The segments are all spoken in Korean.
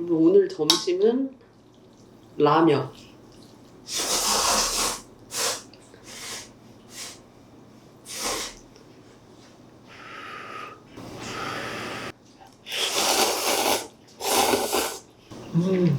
오늘 점심은 라면. 음.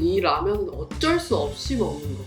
이 라면은 어쩔 수 없이 먹는 거.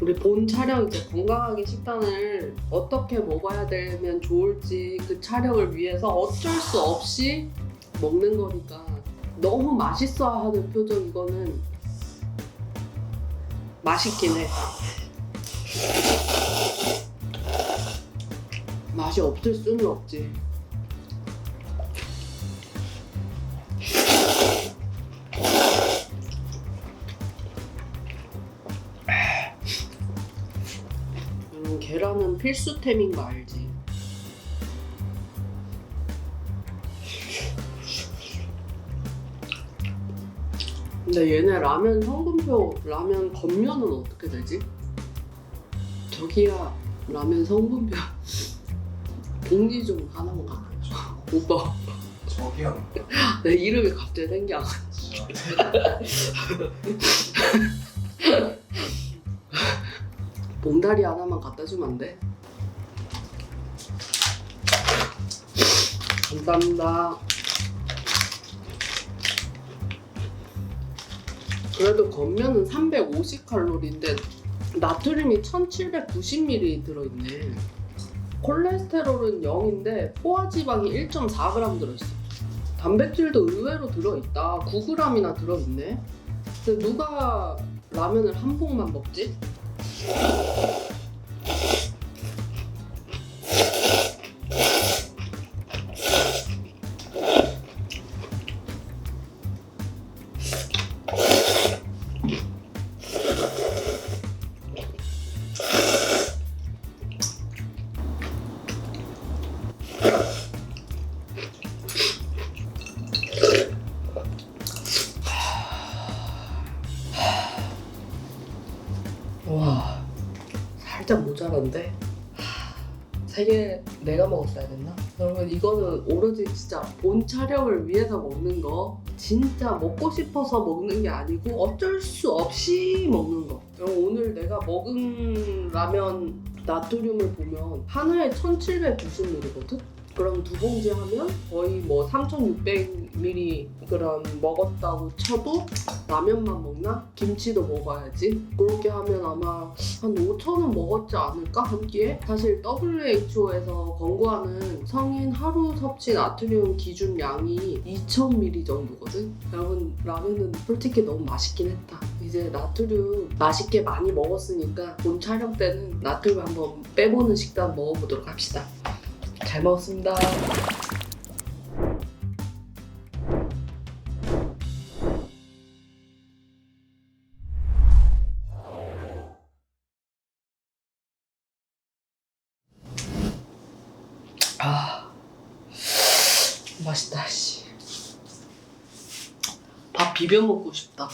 우리 본 촬영 이제 건강하게 식단을 어떻게 먹어야 되면 좋을지 그 촬영을 위해서 어쩔 수 없이 먹는 거니까 너무 맛있어 하는 표정 이거는 맛있긴 해. 맛이 없을 수는 없지. 계란은 필수템인 거 알지? 근데 얘네 라면 성분표 라면 겉면은 어떻게 되지? 저기야 라면 성분표 봉지 좀 하나만 갖다 줘 오빠 저기요. 내 이름이 갑자기 생겨 봉다리 하나만 갖다 주면 안 돼? 감사합니다. 그래도 겉면은 350칼로리인데 나트륨이 1790ml 들어있네. 콜레스테롤은 0인데 포화지방이 1.4g 들어있어. 단백질도 의외로 들어있다. 9g이나 들어있네. 근데 누가 라면을 한 봉만 먹지? Yeah. 살짝 모자란데 세개 내가 먹었어야 됐나? 여러분 이거는 오로지 진짜 본 촬영을 위해서 먹는 거 진짜 먹고 싶어서 먹는 게 아니고 어쩔 수 없이 먹는 거 여러분 오늘 내가 먹은 라면 나트륨을 보면 하나에 1790ml거든? 그럼 두 봉지 하면 거의 뭐 3600mg 먹었다고 쳐도 라면만 먹나? 김치도 먹어야지. 그렇게 하면 아마 한 5천원 먹었지 않을까? 한 끼에? 사실 WHO에서 권고하는 성인 하루 섭취 나트륨 기준 양이 2000ml 정도거든? 여러분, 라면은 솔직히 너무 맛있긴 했다. 이제 나트륨 맛있게 많이 먹었으니까 본 촬영 때는 나트륨 한번 빼보는 식단 먹어보도록 합시다. 잘 먹었습니다. 아 맛있다 씨. 밥 비벼 먹고 싶다.